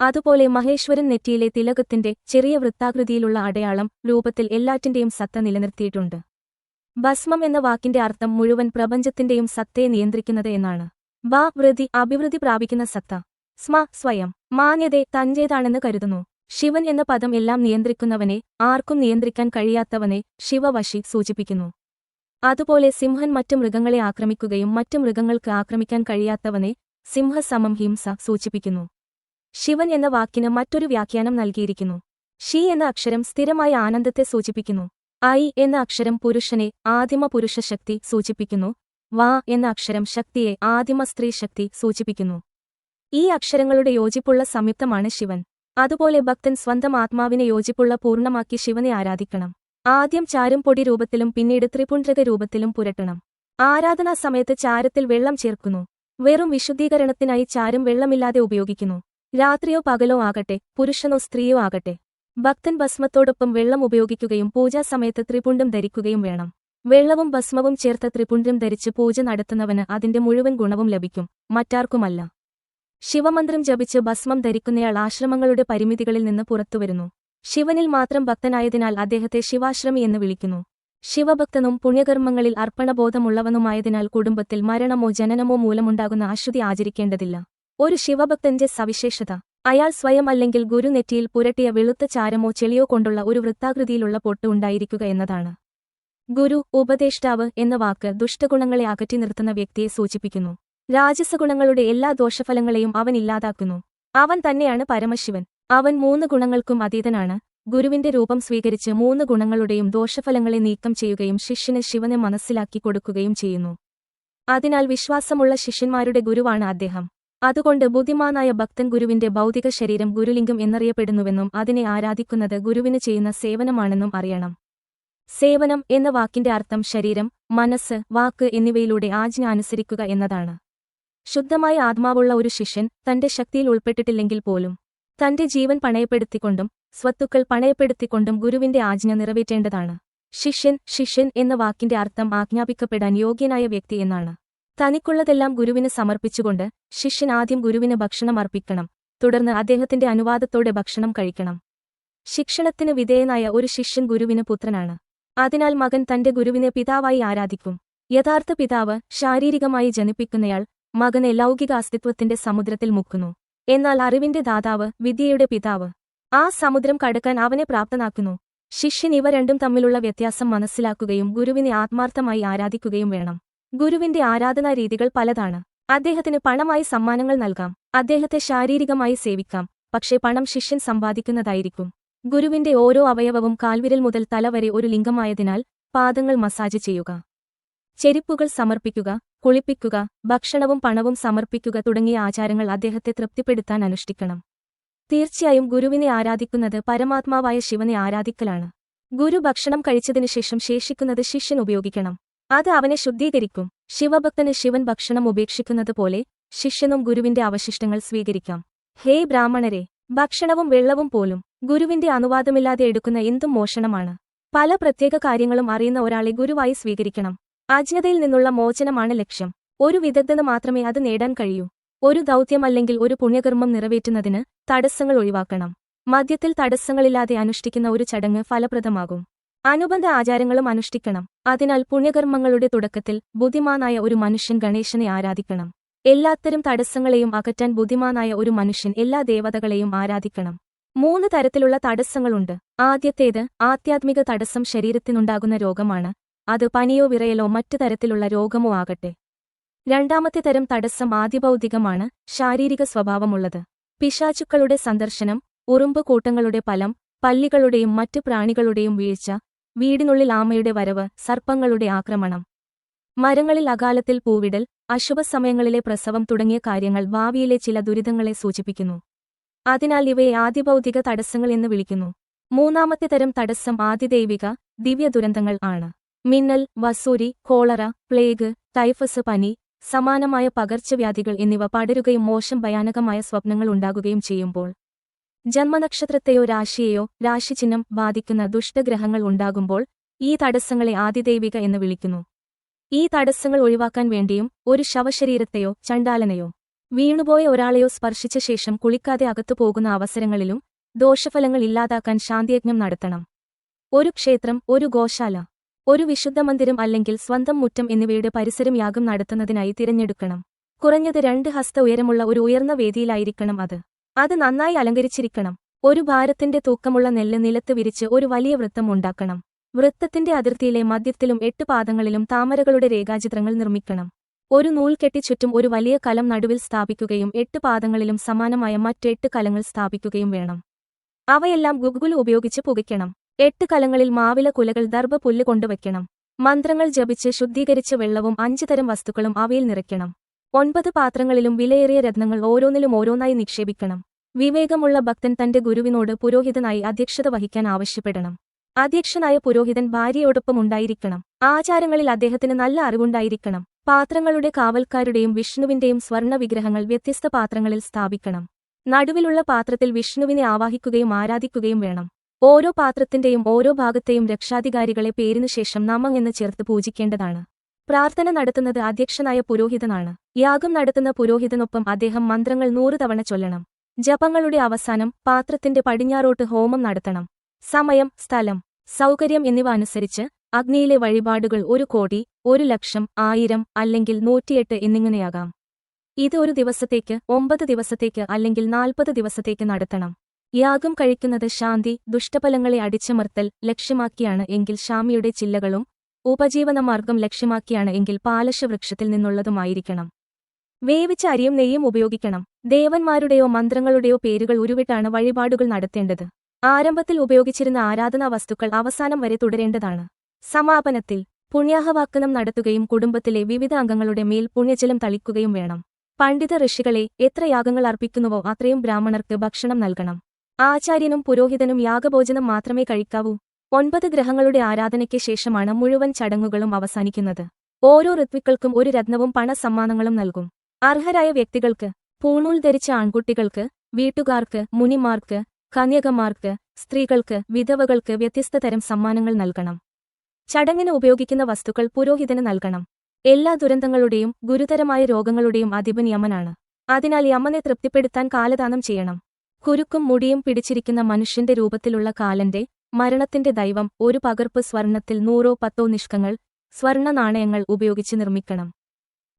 അതുപോലെ മഹേശ്വരൻ നെറ്റിയിലെ തിലകത്തിന്റെ ചെറിയ വൃത്താകൃതിയിലുള്ള അടയാളം രൂപത്തിൽ എല്ലാറ്റിന്റെയും സത്ത നിലനിർത്തിയിട്ടുണ്ട്. ഭസ്മം എന്ന വാക്കിന്റെ അർത്ഥം മുഴുവൻ പ്രപഞ്ചത്തിന്റെയും സത്തയെ നിയന്ത്രിക്കുന്നത് എന്നാണ്. ബ വൃതി അഭിവൃദ്ധി പ്രാപിക്കുന്ന സത്ത. സ്മ സ്വയം. മാന്യതെ തന്റേതാണെന്ന് കരുതുന്നു. ശിവൻ എന്ന പദം എല്ലാം നിയന്ത്രിക്കുന്നവനെ ആർക്കും നിയന്ത്രിക്കാൻ കഴിയാത്തവനെ ശിവവശി സൂചിപ്പിക്കുന്നു. അതുപോലെ സിംഹൻ മറ്റു മൃഗങ്ങളെ ആക്രമിക്കുകയും മറ്റു മൃഗങ്ങൾക്ക് ആക്രമിക്കാൻ കഴിയാത്തവനെ സിംഹസമം ഹിംസ സൂചിപ്പിക്കുന്നു. ശിവൻ എന്ന വാക്കിന് മറ്റൊരു വ്യാഖ്യാനം നൽകിയിരിക്കുന്നു. ഷി എന്ന അക്ഷരം സ്ഥിരമായ ആനന്ദത്തെ സൂചിപ്പിക്കുന്നു. ഐ എന്ന അക്ഷരം പുരുഷനെ ആദിമ പുരുഷ ശക്തി സൂചിപ്പിക്കുന്നു. വാ എന്ന അക്ഷരം ശക്തിയെ ആദിമ സ്ത്രീ ശക്തി സൂചിപ്പിക്കുന്നു. ഈ അക്ഷരങ്ങളുടെ യോജിപ്പുള്ള സംയുക്തമാണ് ശിവൻ. അതുപോലെ ഭക്തൻ സ്വന്തം ആത്മാവിനെ യോജിപ്പുള്ള പൂർണമാക്കി ശിവനെ ആരാധിക്കണം. ആദ്യം ചാരും പൊടി രൂപത്തിലും പിന്നീട് ത്രിപുണ്ഡ്രക രൂപത്തിലും പുരട്ടണം. ആരാധനാ സമയത്ത് ചാരത്തിൽ വെള്ളം ചേർക്കുന്നു. വെറും വിശുദ്ധീകരണത്തിനായി ചാരും വെള്ളമില്ലാതെ ഉപയോഗിക്കുന്നു. രാത്രിയോ പകലോ ആകട്ടെ പുരുഷനോ സ്ത്രീയോ ആകട്ടെ. ഭക്തൻ ഭസ്മത്തോടൊപ്പം വെള്ളം ഉപയോഗിക്കുകയും പൂജാസമയത്ത് ത്രിപുണ്ഡം ധരിക്കുകയും വേണം. വെള്ളവും ഭസ്മവും ചേർത്ത ത്രിപുണ്ഡം ധരിച്ച് പൂജ നടത്തുന്നവന് അതിന്റെ മുഴുവൻ ഗുണവും ലഭിക്കും. മറ്റാർക്കുമല്ല. ശിവമന്ത്രം ജപിച്ച് ഭസ്മം ധരിക്കുന്നയാൾ ആശ്രമങ്ങളുടെ പരിമിതികളിൽ നിന്ന് പുറത്തുവരുന്നു. ശിവനിൽ മാത്രം ഭക്തനായതിനാൽ അദ്ദേഹത്തെ ശിവാശ്രമി എന്ന് വിളിക്കുന്നു. ശിവഭക്തനും പുണ്യകർമ്മങ്ങളിൽ അർപ്പണബോധമുള്ളവനുമായതിനാൽ കുടുംബത്തിൽ മരണമോ ജനനമോ മൂലമുണ്ടാകുന്ന അശ്രുതി ആചരിക്കേണ്ടതില്ല. ഒരു ശിവഭക്തന്റെ സവിശേഷത. അയാൾ സ്വയം അല്ലെങ്കിൽ ഗുരു നെറ്റിയിൽ പുരട്ടിയ വെളുത്ത ചാരമോ ചെളിയോ കൊണ്ടുള്ള ഒരു വൃത്താകൃതിയിലുള്ള പൊട്ട് ഉണ്ടായിരിക്കുക എന്നതാണ്. ഗുരു ഉപദേഷ്ടാവ് എന്ന വാക്ക് ദുഷ്ടഗുണങ്ങളെ അകറ്റി നിർത്തുന്ന വ്യക്തിയെ സൂചിപ്പിക്കുന്നു. രാജസഗുണങ്ങളുടെ എല്ലാ ദോഷഫലങ്ങളെയും അവൻ ഇല്ലാതാക്കുന്നു. അവൻ തന്നെയാണ് പരമശിവൻ. അവൻ മൂന്ന് ഗുണങ്ങൾക്കും അതീതനാണ്. ഗുരുവിന്റെ രൂപം സ്വീകരിച്ച് മൂന്ന് ഗുണങ്ങളുടെയും ദോഷഫലങ്ങളെ നീക്കം ചെയ്യുകയും ശിഷ്യന് ശിവനെ മനസ്സിലാക്കി കൊടുക്കുകയും ചെയ്യുന്നു. അതിനാൽ വിശ്വാസമുള്ള ശിഷ്യന്മാരുടെ ഗുരുവാണ് അദ്ദേഹം. അതുകൊണ്ട് ബുദ്ധിമാനായ ഭക്തൻ ഗുരുവിന്റെ ഭൗതിക ശരീരം ഗുരുലിംഗം എന്നറിയപ്പെടുന്നുവെന്നും അതിനെ ആരാധിക്കുന്നത് ഗുരുവിന് ചെയ്യുന്ന സേവനമാണെന്നും അറിയണം. സേവനം എന്ന വാക്കിന്റെ അർത്ഥം ശരീരം മനസ്സ് വാക്ക് എന്നിവയിലൂടെ ആജ്ഞ അനുസരിക്കുക എന്നതാണ്. ശുദ്ധമായ ആത്മാവുള്ള ഒരു ശിഷ്യൻ തന്റെ ശക്തിയിൽ ഉൾപ്പെട്ടിട്ടില്ലെങ്കിൽ പോലും തന്റെ ജീവൻ പണയപ്പെടുത്തിക്കൊണ്ടും സ്വത്തുക്കൾ പണയപ്പെടുത്തിക്കൊണ്ടും ഗുരുവിന്റെ ആജ്ഞ നിറവേറ്റേണ്ടതാണ്. ശിഷ്യൻ ശിഷ്യൻ എന്ന വാക്കിന്റെ അർത്ഥം ആജ്ഞാപിക്കപ്പെടാൻ യോഗ്യനായ വ്യക്തി എന്നാണ്. തനിക്കുള്ളതെല്ലാം ഗുരുവിന് സമർപ്പിച്ചുകൊണ്ട് ശിഷ്യൻ ആദ്യം ഗുരുവിന് ഭക്ഷണം അർപ്പിക്കണം. തുടർന്ന് അദ്ദേഹത്തിന്റെ അനുവാദത്തോടെ ഭക്ഷണം കഴിക്കണം. ശിക്ഷണത്തിന് വിധേയനായ ഒരു ശിഷ്യൻ ഗുരുവിന് പുത്രനാണ്. അതിനാൽ മകൻ തന്റെ ഗുരുവിനെ പിതാവായി ആരാധിക്കും. യഥാർത്ഥ പിതാവ് ശാരീരികമായി ജനിപ്പിക്കുന്നയാൾ മകനെ ലൗകിക അസ്തിത്വത്തിന്റെ സമുദ്രത്തിൽ മുക്കുന്നു. എന്നാൽ അറിവിന്റെ ദാതാവ് വിദ്യയുടെ പിതാവ്. ആ സമുദ്രം കടക്കാൻ അവനെ പ്രാപ്തനാക്കുന്നു. ശിഷ്യൻ ഇവ രണ്ടും തമ്മിലുള്ള വ്യത്യാസം മനസ്സിലാക്കുകയും ഗുരുവിനെ ആത്മാർത്ഥമായി ആരാധിക്കുകയും വേണം. ഗുരുവിന്റെ ആരാധനാ രീതികൾ പലതാണ്. അദ്ദേഹത്തിന് പണമായി സമ്മാനങ്ങൾ നൽകാം. അദ്ദേഹത്തെ ശാരീരികമായി സേവിക്കാം. പക്ഷേ പണം ശിഷ്യൻ സമ്പാദിക്കുന്നതായിരിക്കും. ഗുരുവിന്റെ ഓരോ അവയവവും കാൽവിരൽ മുതൽ തല വരെ ഒരു ലിംഗമായതിനാൽ പാദങ്ങൾ മസാജ് ചെയ്യുക. ചെരിപ്പുകൾ സമർപ്പിക്കുക കുളിപ്പിക്കുക ഭക്ഷണവും പണവും സമർപ്പിക്കുക തുടങ്ങിയ ആചാരങ്ങൾ അദ്ദേഹത്തെ തൃപ്തിപ്പെടുത്താൻ അനുഷ്ഠിക്കണം. തീർച്ചയായും ഗുരുവിനെ ആരാധിക്കുന്നത് പരമാത്മാവായ ശിവനെ ആരാധിക്കലാണ്. ഗുരു ഭക്ഷണം കഴിച്ചതിനുശേഷം ശേഷിക്കുന്നത് ശിഷ്യൻ ഉപയോഗിക്കണം. അത് അവനെ ശുദ്ധീകരിക്കും. ശിവഭക്തന് ശിവൻ ഭക്ഷണം ഉപേക്ഷിക്കുന്നത് പോലെ ശിഷ്യനും ഗുരുവിന്റെ അവശിഷ്ടങ്ങൾ സ്വീകരിക്കാം. ഹേ ബ്രാഹ്മണരെ ഭക്ഷണവും വെള്ളവും പോലും ഗുരുവിന്റെ അനുവാദമില്ലാതെ എടുക്കുന്ന എന്തും മോഷണമാണ്. പല പ്രത്യേക കാര്യങ്ങളും അറിയുന്ന ഒരാളെ ഗുരുവായി സ്വീകരിക്കണം. അജ്ഞതയിൽ നിന്നുള്ള മോചനമാണ് ലക്ഷ്യം. ഒരു വിദഗ്ധന് മാത്രമേ അത് നേടാൻ കഴിയൂ. ഒരു ദൗത്യം അല്ലെങ്കിൽ ഒരു പുണ്യകർമ്മം നിറവേറ്റുന്നതിന് തടസ്സങ്ങൾ ഒഴിവാക്കണം. മദ്യത്തിൽ തടസ്സങ്ങളില്ലാതെ അനുഷ്ഠിക്കുന്ന ഒരു ചടങ്ങ് ഫലപ്രദമാകും. അനുബന്ധ ആചാരങ്ങളും അനുഷ്ഠിക്കണം. അതിനാൽ പുണ്യകർമ്മങ്ങളുടെ തുടക്കത്തിൽ ബുദ്ധിമാനായ ഒരു മനുഷ്യൻ ഗണേശനെ ആരാധിക്കണം. എല്ലാത്തരം തടസ്സങ്ങളെയും അകറ്റാൻ ബുദ്ധിമാനായ ഒരു മനുഷ്യൻ എല്ലാ ദേവതകളെയും ആരാധിക്കണം. മൂന്ന് തരത്തിലുള്ള തടസ്സങ്ങളുണ്ട്. ആദ്യത്തേത് ആധ്യാത്മിക തടസ്സം ശരീരത്തിനുണ്ടാകുന്ന രോഗമാണ്. അത് പനിയോ വിറയലോ മറ്റു തരത്തിലുള്ള രോഗമോ ആകട്ടെ. രണ്ടാമത്തെ തരം തടസ്സം ആദിഭൗതികമാണ് ശാരീരിക സ്വഭാവമുള്ളത്. പിശാചുക്കളുടെ സന്ദർശനം ഉറുമ്പ് കൂട്ടങ്ങളുടെ ഫലം പല്ലികളുടെയും മറ്റു പ്രാണികളുടെയും വീഴ്ച വീടിനുള്ളിൽ ആമയുടെ വരവ് സർപ്പങ്ങളുടെ ആക്രമണം. മരങ്ങളിൽ അകാലത്തിൽ പൂവിടൽ അശുഭ സമയങ്ങളിലെ പ്രസവം തുടങ്ങിയ കാര്യങ്ങൾ ഭാവിയിലെ ചില ദുരിതങ്ങളെ സൂചിപ്പിക്കുന്നു. അതിനാൽ ഇവയെ ആദിഭൗതിക തടസ്സങ്ങൾ എന്ന് വിളിക്കുന്നു. മൂന്നാമത്തെ തരം തടസ്സം ആദിദൈവിക ദിവ്യ ദുരന്തങ്ങൾ ആണ്. മിന്നൽ വസൂരി കോളറ പ്ലേഗ് ടൈഫസ് പനി സമാനമായ പകർച്ചവ്യാധികൾ എന്നിവ പടരുകയും മോശം ഭയാനകമായ സ്വപ്നങ്ങൾ ഉണ്ടാകുകയും ചെയ്യുമ്പോൾ ജന്മനക്ഷത്രത്തെയോ രാശിയെയോ രാശിചിഹ്നം ബാധിക്കുന്ന ദുഷ്ടഗ്രഹങ്ങൾ ഉണ്ടാകുമ്പോൾ ഈ തടസ്സങ്ങളെ ആദിദൈവിക എന്ന് വിളിക്കുന്നു. ഈ തടസ്സങ്ങൾ ഒഴിവാക്കാൻ വേണ്ടിയും ഒരു ശവശരീരത്തെയോ ചണ്ടാലനെയോ വീണുപോയ ഒരാളെയോ സ്പർശിച്ച ശേഷം കുളിക്കാതെ അകത്തു പോകുന്ന അവസരങ്ങളിലും ദോഷഫലങ്ങൾ ഇല്ലാതാക്കാൻ ശാന്തിയജ്ഞം നടത്തണം. ഒരു ക്ഷേത്രം ഒരു ഗോശാല ഒരു വിശുദ്ധ മന്ദിരം അല്ലെങ്കിൽ സ്വന്തം മുറ്റം എന്നിവയുടെ പരിസരം യാഗം നടത്തുന്നതിനായി തിരഞ്ഞെടുക്കണം. കുറഞ്ഞത് രണ്ട് ഹസ്ത ഉയരമുള്ള ഒരു ഉയർന്ന വേദിയിലായിരിക്കണം അത്. അത് നന്നായി അലങ്കരിച്ചിരിക്കണം. ഒരു ഭാരത്തിന്റെ തൂക്കമുള്ള നെല്ല് നിലത്ത് വിരിച്ച് ഒരു വലിയ വൃത്തം ഉണ്ടാക്കണം. വൃത്തത്തിന്റെ അതിർത്തിയിലെ മധ്യത്തിലും എട്ട് പാദങ്ങളിലും താമരകളുടെ രേഖാചിത്രങ്ങൾ നിർമ്മിക്കണം. ഒരു നൂൽ കെട്ടി ചുറ്റും ഒരു വലിയ കലം നടുവിൽ സ്ഥാപിക്കുകയും എട്ട് പാദങ്ങളിലും സമാനമായ മറ്റെട്ട് കലങ്ങൾ സ്ഥാപിക്കുകയും വേണം. അവയെല്ലാം ഗുഗുൽ ഉപയോഗിച്ച് പുകയ്ക്കണം. എട്ട് കലങ്ങളിൽ മാവില കുലകൾ ദർഭ പുല്ല് കൊണ്ടുവയ്ക്കണം. മന്ത്രങ്ങൾ ജപിച്ച് ശുദ്ധീകരിച്ച വെള്ളവും അഞ്ചു തരം വസ്തുക്കളും അവയിൽ നിറയ്ക്കണം. ഒൻപത് പാത്രങ്ങളിലും വിലയേറിയ രത്നങ്ങൾ ഓരോന്നിലും ഓരോന്നായി നിക്ഷേപിക്കണം. വിവേകമുള്ള ഭക്തൻ തന്റെ ഗുരുവിനോട് പുരോഹിതനായി അധ്യക്ഷത വഹിക്കാൻ ആവശ്യപ്പെടണം. അധ്യക്ഷനായ പുരോഹിതൻ ഭാര്യയോടൊപ്പം ഉണ്ടായിരിക്കണം. ആചാരങ്ങളിൽ അദ്ദേഹത്തിന് നല്ല അറിവുണ്ടായിരിക്കണം. പാത്രങ്ങളുടെ കാവൽക്കാരുടെയും വിഷ്ണുവിന്റെയും സ്വർണ വിഗ്രഹങ്ങൾ വ്യത്യസ്ത പാത്രങ്ങളിൽ സ്ഥാപിക്കണം. നടുവിലുള്ള പാത്രത്തിൽ വിഷ്ണുവിനെ ആവാഹിക്കുകയും ആരാധിക്കുകയും വേണം. ഓരോ പാത്രത്തിന്റെയും ഓരോ ഭാഗത്തെയും രക്ഷാധികാരികളെ പേരിനുശേഷം നമം എന്ന് ചേർത്ത് പൂജിക്കേണ്ടതാണ്. പ്രാർത്ഥന നടത്തുന്നത് അധ്യക്ഷനായ പുരോഹിതനാണ്. യാഗം നടത്തുന്ന പുരോഹിതനൊപ്പം അദ്ദേഹം മന്ത്രങ്ങൾ നൂറ് തവണ ചൊല്ലണം. ജപങ്ങളുടെ അവസാനം പാത്രത്തിന്റെ പടിഞ്ഞാറോട്ട് ഹോമം നടത്തണം. സമയം സ്ഥലം സൗകര്യം എന്നിവ അനുസരിച്ച് അഗ്നിയിലെ വഴിപാടുകൾ ഒരു കോടി ഒരു ലക്ഷം ആയിരം അല്ലെങ്കിൽ നൂറ്റിയെട്ട് എന്നിങ്ങനെയാകാം. ഇത് ഒരു ദിവസത്തേക്ക് ഒമ്പത് ദിവസത്തേക്ക് അല്ലെങ്കിൽ നാൽപ്പത് ദിവസത്തേക്ക് നടത്തണം. യാഗം കഴിക്കുന്നത് ശാന്തി ദുഷ്ടഫലങ്ങളെ അടിച്ചമർത്തൽ ലക്ഷ്യമാക്കിയാണ് എങ്കിൽ ഷാമിയുടെ ചില്ലകളും ഉപജീവനമാർഗം ലക്ഷ്യമാക്കിയാണ് എങ്കിൽ പാലശവൃക്ഷത്തിൽ നിന്നുള്ളതുമായിരിക്കണം. വേവിച്ച അരിയും നെയ്യും ഉപയോഗിക്കണം. ദേവന്മാരുടെയോ മന്ത്രങ്ങളുടെയോ പേരുകൾ ഉരുവിട്ടാണ് വഴിപാടുകൾ നടത്തേണ്ടത്. ആരംഭത്തിൽ ഉപയോഗിച്ചിരുന്ന ആരാധനാ വസ്തുക്കൾ അവസാനം വരെ തുടരേണ്ടതാണ്. സമാപനത്തിൽ പുണ്യാഹവാക്കനം നടത്തുകയും കുടുംബത്തിലെ വിവിധ അംഗങ്ങളുടെ മേൽ പുണ്യജലം തളിക്കുകയും വേണം. പണ്ഡിത ഋഷികളെ എത്ര യാഗങ്ങൾ അർപ്പിക്കുന്നുവോ അത്രയും ബ്രാഹ്മണർക്ക് ഭക്ഷണം നൽകണം. ആചാര്യനും പുരോഹിതനും യാഗഭോജനം മാത്രമേ കഴിക്കാവൂ. ഒൻപത് ഗ്രഹങ്ങളുടെ ആരാധനയ്ക്ക് ശേഷമാണ് മുഴുവൻ ചടങ്ങുകളും അവസാനിക്കുന്നത്. ഓരോ ഋത്വിക്കൾക്കും ഒരു രത്നവും പണസമ്മാനങ്ങളും നൽകും. അർഹരായ വ്യക്തികൾക്ക് പൂണൂൽ ധരിച്ച ആൺകുട്ടികൾക്ക് വീട്ടുകാർക്ക് മുനിമാർക്ക് കന്യകമാർക്ക് സ്ത്രീകൾക്ക് വിധവകൾക്ക് വ്യത്യസ്ത തരം സമ്മാനങ്ങൾ നൽകണം. ചടങ്ങിന് ഉപയോഗിക്കുന്ന വസ്തുക്കൾ പുരോഹിതന് നൽകണം. എല്ലാ ദുരന്തങ്ങളുടെയും ഗുരുതരമായ രോഗങ്ങളുടെയും അധിപൻ യമനാണ് അതിനാൽ യമനെ തൃപ്തിപ്പെടുത്താൻ കാലദാനം ചെയ്യണം. കുരുക്കും മുടിയും പിടിച്ചിരിക്കുന്ന മനുഷ്യന്റെ രൂപത്തിലുള്ള കാലന്റെ മരണത്തിന്റെ ദൈവം ഒരു പകർപ്പ് സ്വർണത്തിൽ നൂറോ പത്തോ നിഷ്കങ്ങൾ സ്വർണ നാണയങ്ങൾ ഉപയോഗിച്ച് നിർമ്മിക്കണം.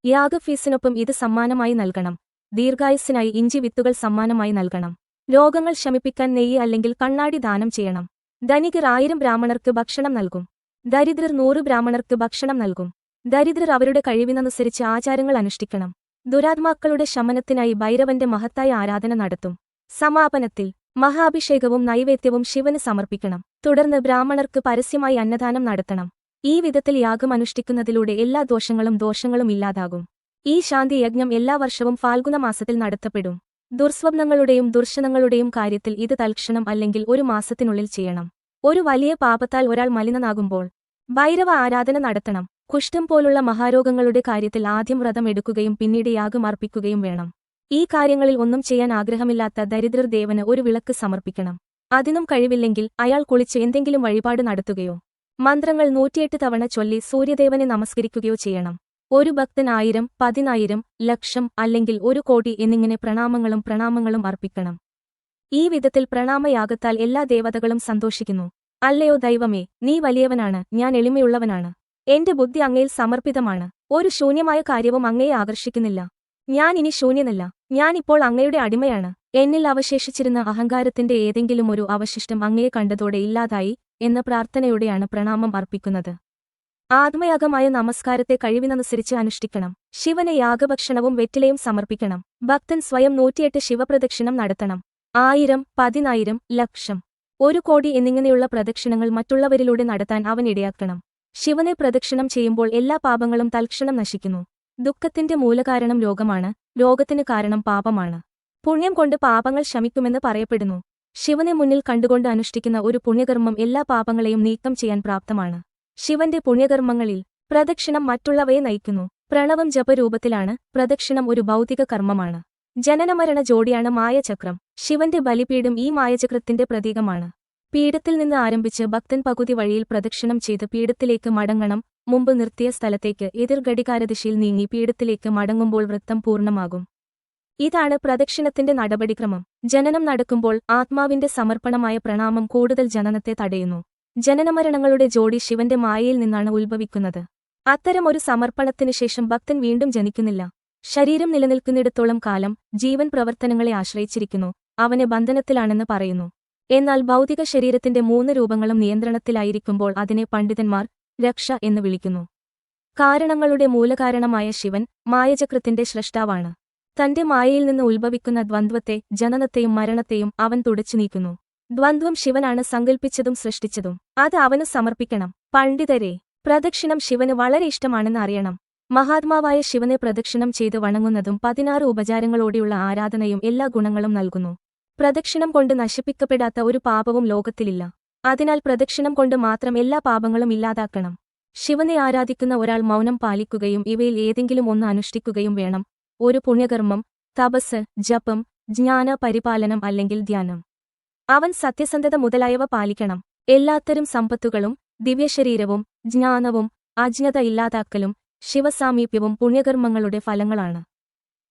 യാഗ ഫീസിനൊപ്പം ഇത് സമ്മാനമായി നൽകണം. ദീർഘായുസ്സിനായി ഇഞ്ചി വിത്തുകൾ സമ്മാനമായി നൽകണം. രോഗങ്ങൾ ശമിപ്പിക്കാൻ നെയ്യ് അല്ലെങ്കിൽ കണ്ണാടി ദാനം ചെയ്യണം. ധനികർ ആയിരം ബ്രാഹ്മണർക്ക് ഭക്ഷണം നൽകും. ദരിദ്രർ നൂറ് ബ്രാഹ്മണർക്ക് ഭക്ഷണം നൽകും. ദരിദ്രർ അവരുടെ കഴിവിനനുസരിച്ച് ആചാരങ്ങൾ അനുഷ്ഠിക്കണം. ദുരാത്മാക്കളുടെ ശമനത്തിനായി ഭൈരവന്റെ മഹത്തായ ആരാധന നടത്തും. സമാപനത്തിൽ മഹാഭിഷേകവും നൈവേദ്യവും ശിവന് സമർപ്പിക്കണം. തുടർന്ന് ബ്രാഹ്മണർക്ക് പരസ്യമായി അന്നദാനം നടത്തണം. ഈ വിധത്തിൽ യാഗം അനുഷ്ഠിക്കുന്നതിലൂടെ എല്ലാ ദോഷങ്ങളും ദോഷങ്ങളും ഇല്ലാതാകും. ഈ ശാന്തി യജ്ഞം എല്ലാ വർഷവും ഫാൽഗുന മാസത്തിൽ നടത്തപ്പെടും. ദുർസ്വപ്നങ്ങളുടെയും ദുർശനങ്ങളുടെയും കാര്യത്തിൽ ഇത് തൽക്ഷണം അല്ലെങ്കിൽ ഒരു മാസത്തിനുള്ളിൽ ചെയ്യണം. ഒരു വലിയ പാപത്താൽ ഒരാൾ മലിനനാകുമ്പോൾ ഭൈരവ ആരാധന നടത്തണം. കുഷ്ഠം പോലുള്ള മഹാരോഗങ്ങളുടെ കാര്യത്തിൽ ആദ്യം വ്രതം എടുക്കുകയും പിന്നീട് യാഗം അർപ്പിക്കുകയും വേണം. ഈ കാര്യങ്ങളിൽ ഒന്നും ചെയ്യാൻ ആഗ്രഹമില്ലാത്ത ദരിദ്രർ ദേവന് ഒരു വിളക്ക് സമർപ്പിക്കണം. അതിനും കഴിവില്ലെങ്കിൽ അയാൾ കുളിച്ച് എന്തെങ്കിലും വഴിപാട് നടത്തുകയോ മന്ത്രങ്ങൾ നൂറ്റിയെട്ട് തവണ ചൊല്ലി സൂര്യദേവനെ നമസ്കരിക്കുകയോ ചെയ്യണം. ഒരു ഭക്തൻ ആയിരം പതിനായിരം ലക്ഷം അല്ലെങ്കിൽ ഒരു കോടി എന്നിങ്ങനെ പ്രണാമങ്ങളും പ്രണാമങ്ങളും അർപ്പിക്കണം. ഈ വിധത്തിൽ പ്രണാമയാഗത്താൽ എല്ലാ ദേവതകളും സന്തോഷിക്കുന്നു. അല്ലയോ ദൈവമേ നീ വലിയവനാണ് ഞാൻ എളിമയുള്ളവനാണ്. എന്റെ ബുദ്ധി അങ്ങയിൽ സമർപ്പിതമാണ്. ഒരു ശൂന്യമായ കാര്യവും അങ്ങയെ ആകർഷിക്കുന്നില്ല. ഞാൻ ഇനി ശൂന്യനല്ല. ഞാൻ ഇപ്പോൾ അങ്ങയുടെ അടിമയാണ്. എന്നിൽ അവശേഷിച്ചിരുന്ന അഹങ്കാരത്തിന്റെ ഏതെങ്കിലും ഒരു അവശിഷ്ടം അങ്ങയെ കണ്ടതോടെ ഇല്ലാതായി എന്ന പ്രാർത്ഥനയോടെയാണ് പ്രണാമം അർപ്പിക്കുന്നത്. ആത്മയാഗമായ നമസ്കാരത്തെ കഴിവിനനുസരിച്ച് അനുഷ്ഠിക്കണം. ശിവനെ യാഗഭക്ഷണവും വെറ്റിലയും സമർപ്പിക്കണം. ഭക്തൻ സ്വയം നൂറ്റിയെട്ട് ശിവപ്രദക്ഷിണം നടത്തണം. ആയിരം പതിനായിരം ലക്ഷം. ഒരു കോടി എന്നിങ്ങനെയുള്ള പ്രദക്ഷിണങ്ങൾ മറ്റുള്ളവരിലൂടെ നടത്താൻ അവൻ ഇടയാക്കണം. ശിവനെ പ്രദക്ഷിണം ചെയ്യുമ്പോൾ എല്ലാ പാപങ്ങളും തൽക്ഷണം നശിക്കുന്നു. ദുഃഖത്തിന്റെ മൂലകാരണം രോഗമാണ്. രോഗത്തിന് കാരണം പാപമാണ്. പുണ്യം കൊണ്ട് പാപങ്ങൾ ശമിക്കുമെന്ന് പറയപ്പെടുന്നു. ശിവനെ മുന്നിൽ കണ്ടുകൊണ്ട് അനുഷ്ഠിക്കുന്ന ഒരു പുണ്യകർമ്മം എല്ലാ പാപങ്ങളെയും നീക്കം ചെയ്യാൻ പ്രാപ്തമാണ്. ശിവന്റെ പുണ്യകർമ്മങ്ങളിൽ പ്രദക്ഷിണം മറ്റുള്ളവയെ നയിക്കുന്നു. പ്രണവം ജപരൂപത്തിലാണ് പ്രദക്ഷിണം ഒരു ഭൗതിക കർമ്മമാണ്. ജനനമരണ ജോഡിയാണ് മായചക്രം. ശിവന്റെ ബലിപീഠം ഈ മായചക്രത്തിന്റെ പ്രതീകമാണ്. പീഠത്തിൽ നിന്ന് ആരംഭിച്ച് ഭക്തൻ പകുതി വഴിയിൽ പ്രദക്ഷിണം ചെയ്ത് പീഠത്തിലേക്ക് മടങ്ങണം. മുമ്പ് നിർത്തിയ സ്ഥലത്തേക്ക് എതിർ ഘടികാരദിശയിൽ നീങ്ങി പീഠത്തിലേക്ക് മടങ്ങുമ്പോൾ വൃത്തം പൂർണമാകും. ഇതാണ് പ്രദക്ഷിണത്തിന്റെ നടപടിക്രമം. ജനനം നടക്കുമ്പോൾ ആത്മാവിന്റെ സമർപ്പണമായ പ്രണാമം കൂടുതൽ ജനനത്തെ തടയുന്നു. ജനനമരണങ്ങളുടെ ജോഡി ശിവന്റെ മായയിൽ നിന്നാണ് ഉത്ഭവിക്കുന്നത്. അത്തരം ഒരു സമർപ്പണത്തിനു ശേഷം ഭക്തൻ വീണ്ടും ജനിക്കുന്നില്ല. ശരീരം നിലനിൽക്കുന്നിടത്തോളം കാലം ജീവൻ പ്രവർത്തനങ്ങളെ ആശ്രയിച്ചിരിക്കുന്നു. അവനെ ബന്ധനത്തിലാണെന്ന് പറയുന്നു. എന്നാൽ ഭൗതിക ശരീരത്തിന്റെ മൂന്ന് രൂപങ്ങളും നിയന്ത്രണത്തിലായിരിക്കുമ്പോൾ അതിനെ പണ്ഡിതന്മാർ രക്ഷ എന്ന് വിളിക്കുന്നു. കാരണങ്ങളുടെ മൂലകാരണമായ ശിവൻ മായചക്രത്തിന്റെ സ്രഷ്ടാവാണ്. തന്റെ മായയിൽ നിന്ന് ഉത്ഭവിക്കുന്ന ദ്വന്ദ്വത്തെ ജനനത്തെയും മരണത്തെയും അവൻ തുടച്ചു നീക്കുന്നു. ദ്വന്ദ്വം ശിവനാണ് സങ്കൽപ്പിച്ചതും സൃഷ്ടിച്ചതും. അത് അവന് സമർപ്പിക്കണം. പണ്ഡിതരെ പ്രദക്ഷിണം ശിവന് വളരെ ഇഷ്ടമാണെന്ന് അറിയണം. മഹാത്മാവായ ശിവനെ പ്രദക്ഷിണം ചെയ്ത് വണങ്ങുന്നതും പതിനാറ് ഉപചാരങ്ങളോടെയുള്ള ആരാധനയും എല്ലാ ഗുണങ്ങളും നൽകുന്നു. പ്രദക്ഷിണം കൊണ്ട് നശിപ്പിക്കപ്പെടാത്ത ഒരു പാപവും ലോകത്തിലില്ല. അതിനാൽ പ്രദക്ഷിണം കൊണ്ട് മാത്രം എല്ലാ പാപങ്ങളും ഇല്ലാതാക്കണം. ശിവനെ ആരാധിക്കുന്ന ഒരാൾ മൗനം പാലിക്കുകയും ഇവയിൽ ഏതെങ്കിലും ഒന്ന് അനുഷ്ഠിക്കുകയും വേണം. ഒരു പുണ്യകർമ്മം തപസ് ജപം ജ്ഞാന പരിപാലനം അല്ലെങ്കിൽ ധ്യാനം. അവൻ സത്യസന്ധത മുതലായവ പാലിക്കണം. എല്ലാത്തരം സമ്പത്തുകളും ദിവ്യശരീരവും ജ്ഞാനവും അജ്ഞത ഇല്ലാതാക്കലും ശിവസാമീപ്യവും പുണ്യകർമ്മങ്ങളുടെ ഫലങ്ങളാണ്.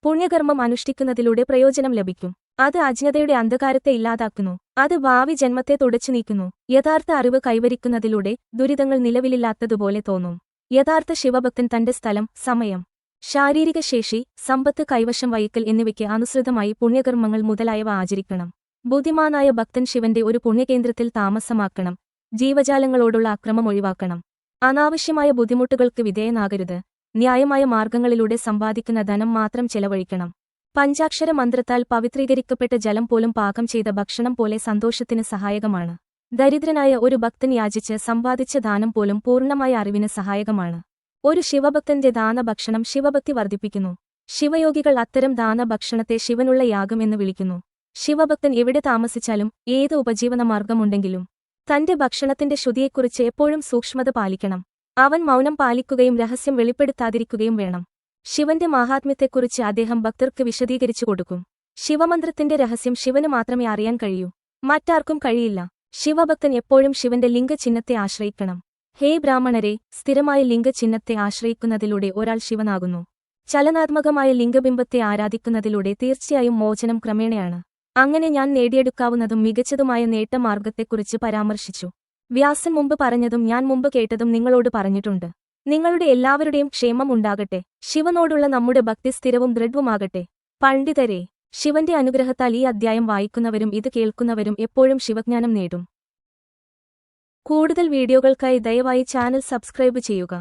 പുണ്യകർമ്മം അനുഷ്ഠിക്കുന്നതിലൂടെ പ്രയോജനം ലഭിക്കും. അത് അജ്ഞതയുടെ അന്ധകാരത്തെ ഇല്ലാതാക്കുന്നു. അത് ഭാവി ജന്മത്തെ തുടച്ചു നീക്കുന്നു. യഥാർത്ഥ അറിവ് കൈവരിക്കുന്നതിലൂടെ ദുരിതങ്ങൾ നിലവിലില്ലാത്തതുപോലെ തോന്നും. യഥാർത്ഥ ശിവഭക്തൻ തന്റെ സ്ഥലം സമയം ശാരീരിക ശേഷി സമ്പത്ത് കൈവശം വഹിക്കൽ എന്നിവയ്ക്ക് അനുസൃതമായി പുണ്യകർമ്മങ്ങൾ മുതലായവ ആചരിക്കണം. ബുദ്ധിമാനായ ഭക്തൻ ശിവന്റെ ഒരു പുണ്യകേന്ദ്രത്തിൽ താമസമാക്കണം. ജീവജാലങ്ങളോടുള്ള അക്രമം ഒഴിവാക്കണം. അനാവശ്യമായ ബുദ്ധിമുട്ടുകൾക്ക് വിധേയനാകരുത്. ന്യായമായ മാർഗങ്ങളിലൂടെ സമ്പാദിക്കുന്ന ധനം മാത്രം ചെലവഴിക്കണം. പഞ്ചാക്ഷര മന്ത്രത്താൽ പവിത്രീകരിക്കപ്പെട്ട ജലം പോലും പാകം ചെയ്ത ഭക്ഷണം പോലെ സന്തോഷത്തിന് സഹായകമാണ്. ദരിദ്രനായ ഒരു ഭക്തൻ യാചിച്ച് സമ്പാദിച്ച ദാനം പോലും പൂർണമായ അറിവിന് സഹായകമാണ്. ഒരു ശിവഭക്തന്റെ ദാനഭക്ഷണം ശിവഭക്തി വർദ്ധിപ്പിക്കുന്നു. ശിവയോഗികൾ അത്തരം ദാനഭക്ഷണത്തെ ശിവനുള്ള യാഗം എന്ന് വിളിക്കുന്നു. ശിവഭക്തൻ എവിടെ താമസിച്ചാലും ഏത് ഉപജീവനമാർഗമുണ്ടെങ്കിലും തന്റെ ഭക്ഷണത്തിന്റെ ശ്രുതിയെക്കുറിച്ച് എപ്പോഴും സൂക്ഷ്മത പാലിക്കണം. അവൻ മൗനം പാലിക്കുകയും രഹസ്യം വെളിപ്പെടുത്താതിരിക്കുകയും വേണം. ശിവന്റെ മാഹാത്മ്യത്തെക്കുറിച്ച് അദ്ദേഹം ഭക്തർക്ക് വിശദീകരിച്ചു കൊടുക്കും. ശിവമന്ത്രത്തിന്റെ രഹസ്യം ശിവന് മാത്രമേ അറിയാൻ കഴിയൂ. മറ്റാർക്കും കഴിയില്ല. ശിവഭക്തൻ എപ്പോഴും ശിവന്റെ ലിംഗചിഹ്നത്തെ ആശ്രയിക്കണം. ഹേ ബ്രാഹ്മണരെ സ്ഥിരമായ ലിംഗചിഹ്നത്തെ ആശ്രയിക്കുന്നതിലൂടെ ഒരാൾ ശിവനാകുന്നു. ചലനാത്മകമായ ലിംഗബിംബത്തെ ആരാധിക്കുന്നതിലൂടെ തീർച്ചയായും മോചനം ക്രമേണയാണ്. അങ്ങനെ ഞാൻ നേടിയെടുക്കാവുന്നതും മികച്ചതുമായ നേട്ടമാർഗത്തെക്കുറിച്ച് പരാമർശിച്ചു. വ്യാസൻ മുമ്പ് പറഞ്ഞതും ഞാൻ മുമ്പ് കേട്ടതും നിങ്ങളോട് പറഞ്ഞിട്ടുണ്ട്. നിങ്ങളുടെ എല്ലാവരുടെയും ക്ഷേമം ഉണ്ടാകട്ടെ. ശിവനോടുള്ള നമ്മുടെ ഭക്തി സ്ഥിരവും ദൃഢവുമാകട്ടെ. പണ്ഡിതരെ ശിവന്റെ അനുഗ്രഹത്താൽ ഈ അദ്ധ്യായം വായിക്കുന്നവരും ഇത് കേൾക്കുന്നവരും എപ്പോഴും ശിവജ്ഞാനം നേടും. കൂടുതൽ വീഡിയോകൾക്കായി ദയവായി ചാനൽ സബ്സ്ക്രൈബ് ചെയ്യുക.